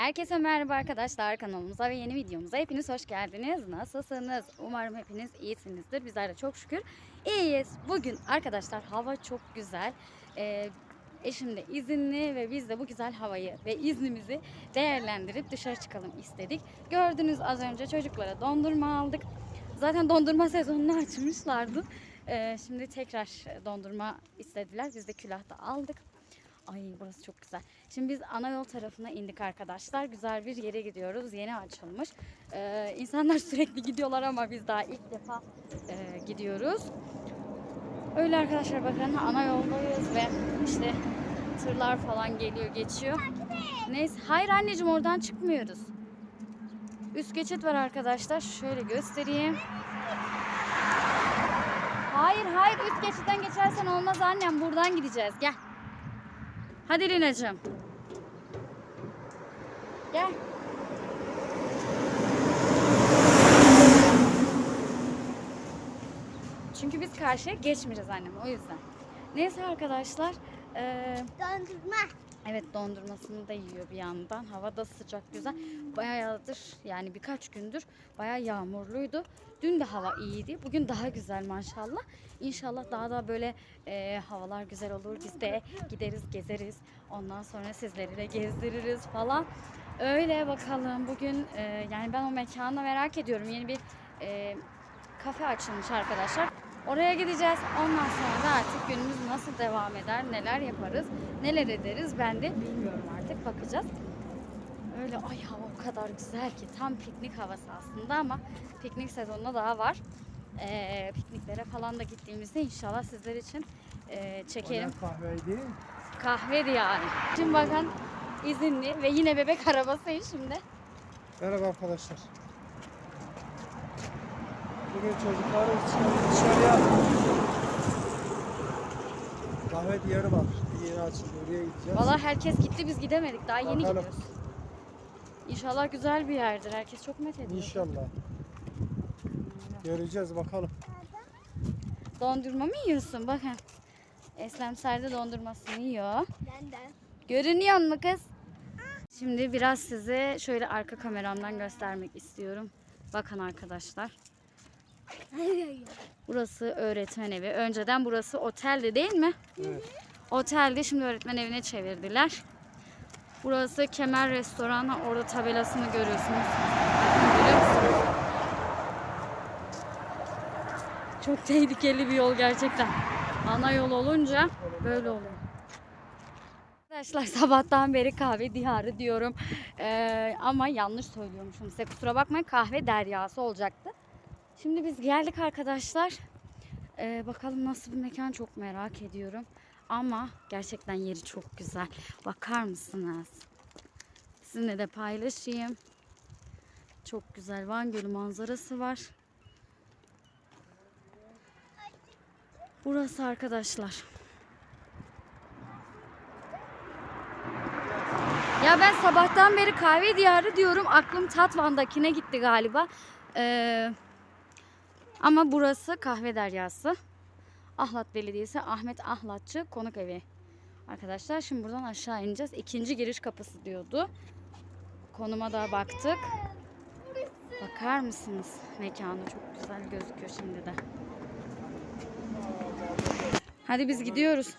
Herkese merhaba arkadaşlar kanalımıza ve yeni videomuza hepiniz hoş geldiniz. Nasılsınız? Umarım hepiniz iyisinizdir. Bizler de çok şükür iyiyiz. Bugün arkadaşlar hava çok güzel. Ee, eşim de izinli ve biz de bu güzel havayı ve iznimizi değerlendirip dışarı çıkalım istedik. Gördünüz az önce çocuklara dondurma aldık. Zaten dondurma sezonunu açmışlardı. Ee, şimdi tekrar dondurma istediler. Biz de külahta aldık. Ay burası çok güzel. Şimdi biz ana yol tarafına indik arkadaşlar. Güzel bir yere gidiyoruz. Yeni açılmış. Ee, insanlar sürekli gidiyorlar ama biz daha ilk defa e, gidiyoruz. Öyle arkadaşlar bakın ana yoldayız ve işte tırlar falan geliyor geçiyor. Neyse hayır anneciğim oradan çıkmıyoruz. Üst geçit var arkadaşlar. Şöyle göstereyim. Hayır hayır üst geçitten geçersen olmaz annem. Buradan gideceğiz. Gel. Hadi Lina'cığım. Gel. Çünkü biz karşıya geçmeyeceğiz annem o yüzden. Neyse arkadaşlar. eee, Dondurma. Evet dondurmasını da yiyor bir yandan. Hava da sıcak güzel. Bayağıdır yani birkaç gündür bayağı yağmurluydu. Dün de hava iyiydi. Bugün daha güzel maşallah. İnşallah daha da böyle eee, havalar güzel olur. Biz de gideriz gezeriz. Ondan sonra sizleri de gezdiririz falan. Öyle bakalım. Bugün eee, yani ben o mekanı merak ediyorum. Yeni bir eee, kafe açılmış arkadaşlar. Oraya gideceğiz. Ondan sonra da artık günümüz nasıl devam eder, neler yaparız, neler ederiz ben de bilmiyorum artık. Bakacağız. Öyle ay hava o kadar güzel ki tam piknik havası aslında ama piknik sezonuna daha var. Ee, pikniklere falan da gittiğimizde inşallah sizler için e, çekerim. kahveydi. Kahvedi yani. Şimdi bakın izinli ve yine bebek arabasıyım şimdi. Merhaba arkadaşlar. Bugün çocukları dışarı- dışarıya kahve diyarı var. Yeni açıldı. Oraya gideceğiz. Valla herkes gitti biz gidemedik daha yeni Bakalım. gidiyoruz. İnşallah güzel bir yerdir. Herkes çok met ediyor. İnşallah. Göreceğiz bakalım. Dondurma mı yiyorsun? Bakın. Eslem Serde dondurmasını yiyor. Ben de. Görünüyor mu kız? Şimdi biraz size şöyle arka kameramdan göstermek istiyorum. Bakın arkadaşlar. Burası öğretmen evi. Önceden burası oteldi değil mi? Evet. Oteldi şimdi öğretmen evine çevirdiler. Burası Kemer Restoranı. Orada tabelasını görüyorsunuz. Bakın, Görüyor musunuz? Çok tehlikeli bir yol gerçekten. Ana yol olunca böyle oluyor. Arkadaşlar sabahtan beri kahve diyarı diyorum. Ee, ama yanlış söylüyormuşum size. Kusura bakmayın kahve deryası olacaktı. Şimdi biz geldik arkadaşlar. Ee, bakalım nasıl bir mekan çok merak ediyorum. Ama gerçekten yeri çok güzel. Bakar mısınız? Sizinle de paylaşayım. Çok güzel Van Gölü manzarası var. Burası arkadaşlar. Ya ben sabahtan beri kahve diyarı diyorum. Aklım Tatvan'dakine gitti galiba. Ee, ama burası kahve deryası. Ahlat Belediyesi Ahmet Ahlatçı Konuk Evi. Arkadaşlar şimdi buradan aşağı ineceğiz. İkinci giriş kapısı diyordu. Konuma da baktık. Bakar mısınız? Mekanı çok güzel gözüküyor şimdi de. Hadi biz gidiyoruz.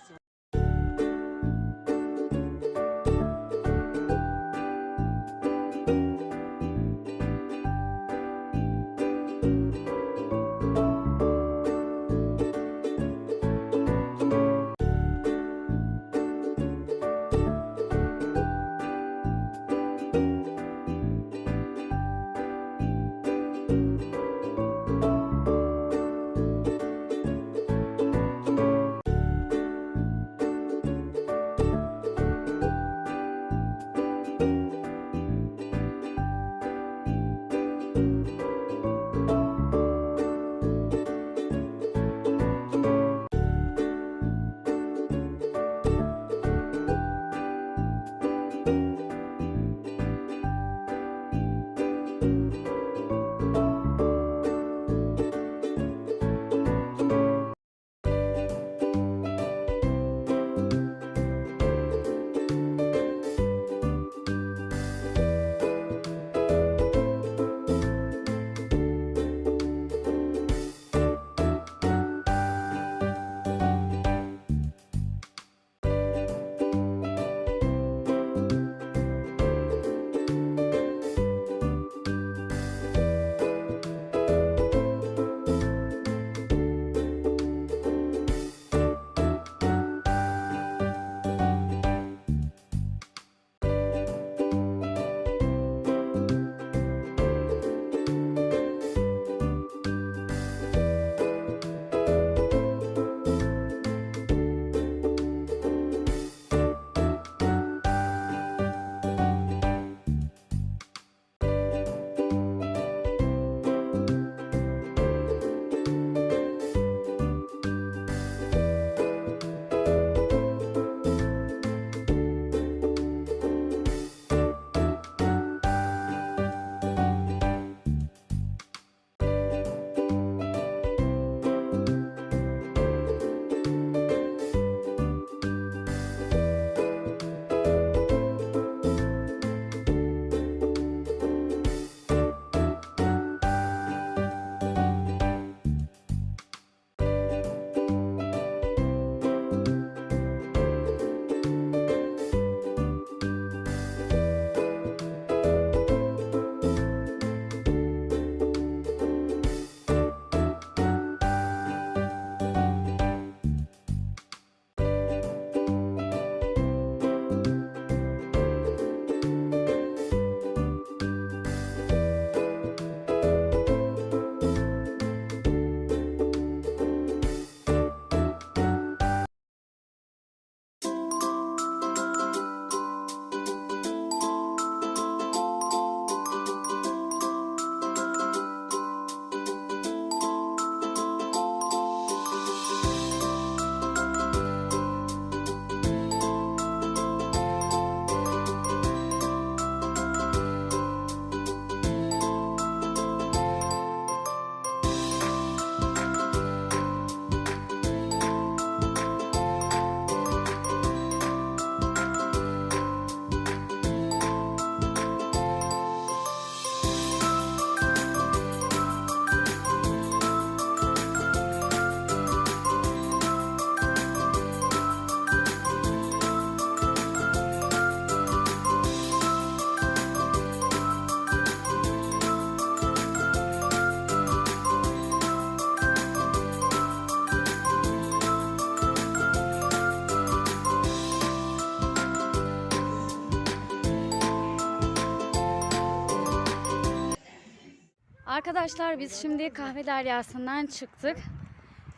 Arkadaşlar biz şimdi kahve deryasından çıktık.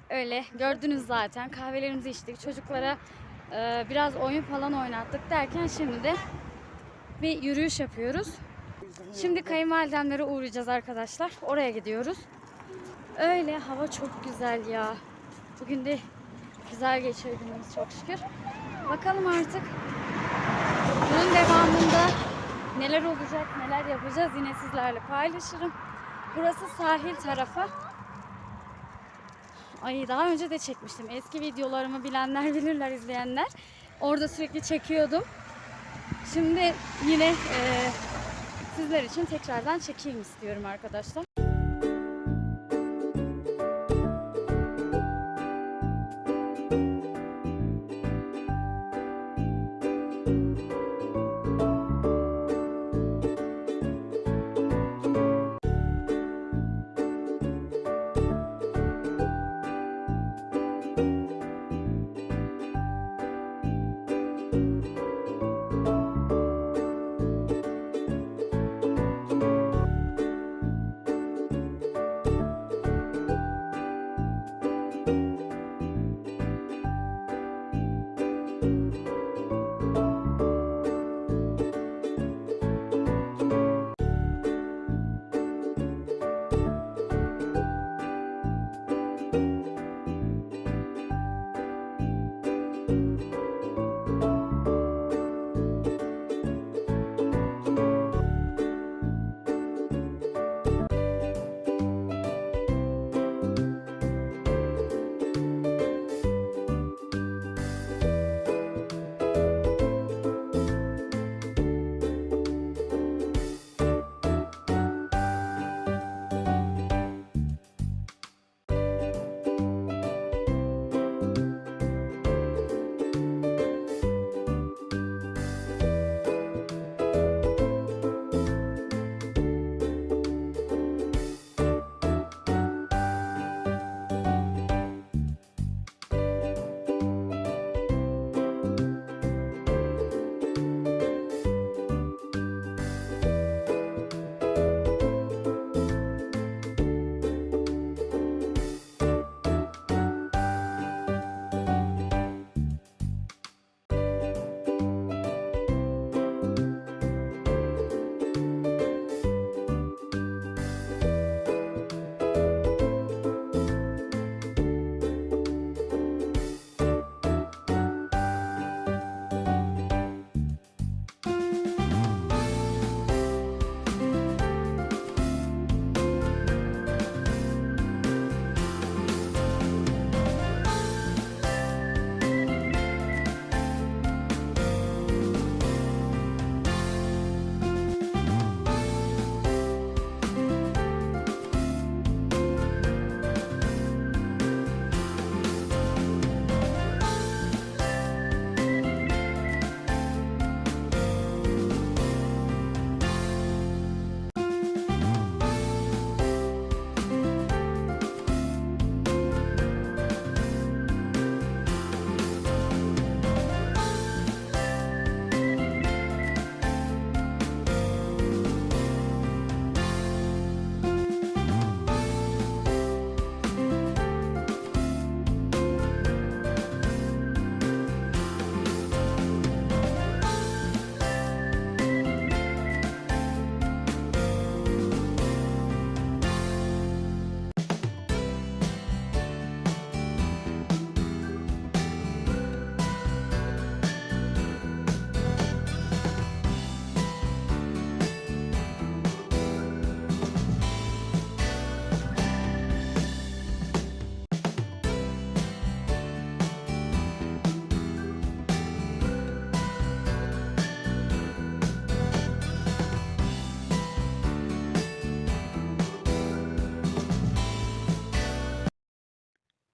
Öyle gördünüz zaten kahvelerimizi içtik. Çocuklara e, biraz oyun falan oynattık derken şimdi de bir yürüyüş yapıyoruz. Şimdi kayınvalidemlere uğrayacağız arkadaşlar. Oraya gidiyoruz. Öyle hava çok güzel ya. Bugün de güzel geçiyor günümüz çok şükür. Bakalım artık bunun devamında neler olacak, neler yapacağız yine sizlerle paylaşırım. Burası sahil tarafı. Ay daha önce de çekmiştim. Eski videolarımı bilenler bilirler, izleyenler. Orada sürekli çekiyordum. Şimdi yine eee, sizler için tekrardan çekeyim istiyorum arkadaşlar.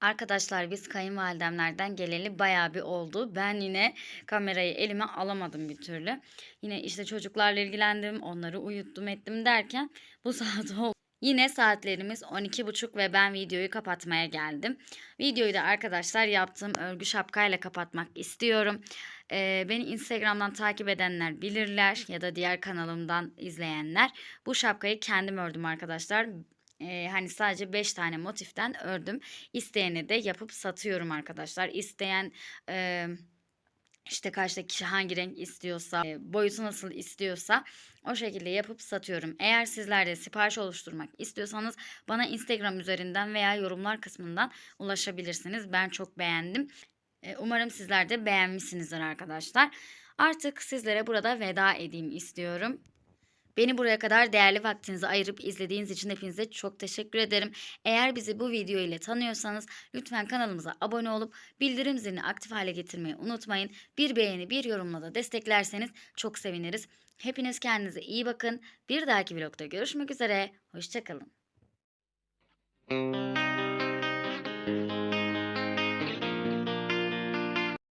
Arkadaşlar biz kayınvalidemlerden geleli bayağı bir oldu. Ben yine kamerayı elime alamadım bir türlü. Yine işte çocuklarla ilgilendim, onları uyuttum ettim derken bu saat oldu. Yine saatlerimiz 12.30 ve ben videoyu kapatmaya geldim. Videoyu da arkadaşlar yaptığım örgü şapkayla kapatmak istiyorum. Ee, beni Instagram'dan takip edenler bilirler ya da diğer kanalımdan izleyenler. Bu şapkayı kendim ördüm arkadaşlar. Ee, hani sadece 5 tane motiften ördüm. İsteyene de yapıp satıyorum arkadaşlar. İsteyen... E, işte karşıdaki kişi hangi renk istiyorsa, e, boyutu nasıl istiyorsa o şekilde yapıp satıyorum. Eğer sizler de sipariş oluşturmak istiyorsanız bana Instagram üzerinden veya yorumlar kısmından ulaşabilirsiniz. Ben çok beğendim. E, Umarım sizler de beğenmişsinizdir arkadaşlar. Artık sizlere burada veda edeyim istiyorum. Beni buraya kadar değerli vaktinizi ayırıp izlediğiniz için hepinize çok teşekkür ederim. Eğer bizi bu video ile tanıyorsanız lütfen kanalımıza abone olup bildirim zilini aktif hale getirmeyi unutmayın. Bir beğeni, bir yorumla da desteklerseniz çok seviniriz. Hepiniz kendinize iyi bakın. Bir dahaki vlogda görüşmek üzere. Hoşçakalın.